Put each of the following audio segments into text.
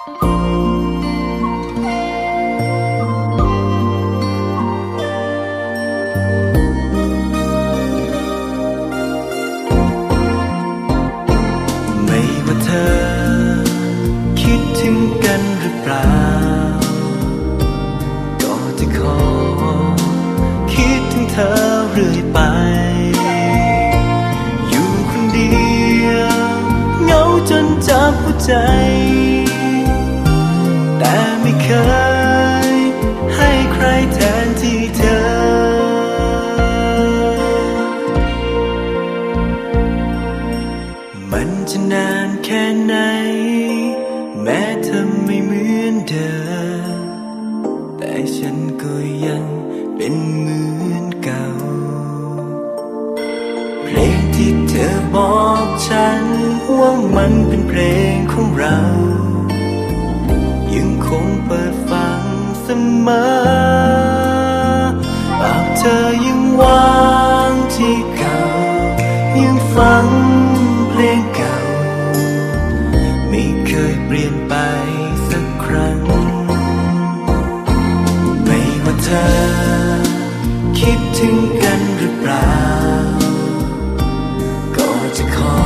ไม่ว่าเธอ คิดถึงกันหรือเปล่า ก็จะขอ คิดถึงเธอเรื่อยไปอยู่คนเดียว เหงาจนจับหัวใจ ไม่เคย ให้ใครแทนที่เธอ มันจะนานแค่ไหน แม้เธอไม่เหมือนเดิมแต่ฉันก็ยังเป็นเหมือนเก่า เพลงที่เธอบอกฉันว่ามันเป็นเพลงของเรา คงเปิดฟังเสมอปากเธอยังวางที่เก่ายังฟังเพลงเก่า ไม่เคยเปลี่ยนไปสักครั้ง ไม่ว่าเธอ คิดถึงกันหรือเปล่า ก็จะขอ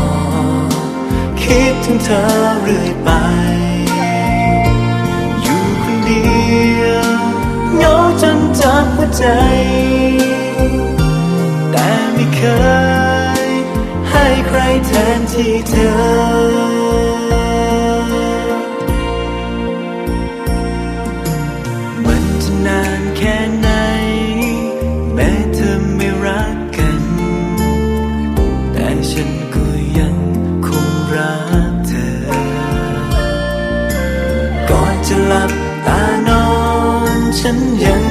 คิดถึงเธอเรื่อยไป ใจแต่ไม่เคยให้ใครแทนที่เธอมันจะนานแค่ไหนแม้เธอไม่รักกันแต่ฉันก็ยังคงรักเธอก่อนจะหลับตานอนฉันยัง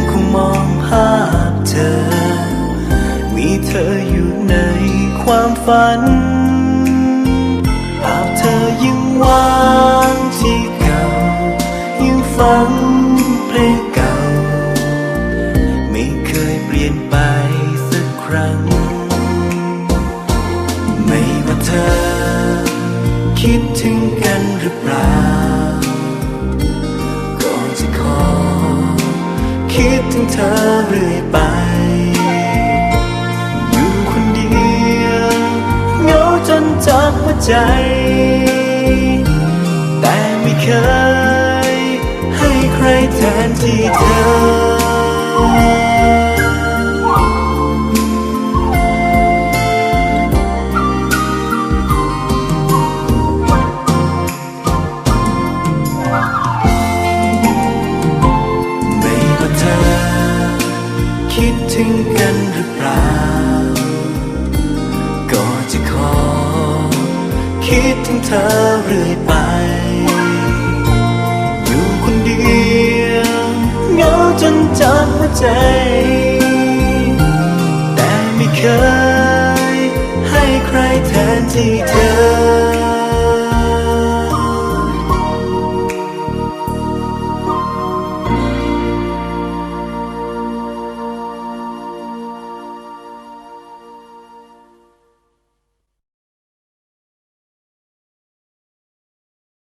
ธอ มีเธออยู่ในความฝันภาพเธอยังวางที่เก่า ยังฟังเพลงเก่า ไม่เคยเปลี่ยนไปสักครั้ง ไม่ว่าเธอ คิดถึงกันหรือเปล่า คิดถึงเธอเรื่อยไป อยู่คนเดียวเหงาจนจับหัวใจ แต่ไม่เคย ให้ใครแทนที่เธอ จะขอ คิดถึงเธอเรื่อยไป อยู่คนเดียวเหงาจนจับหัวใจ แต่ไม่เคย ให้ใครแทนที่เธอ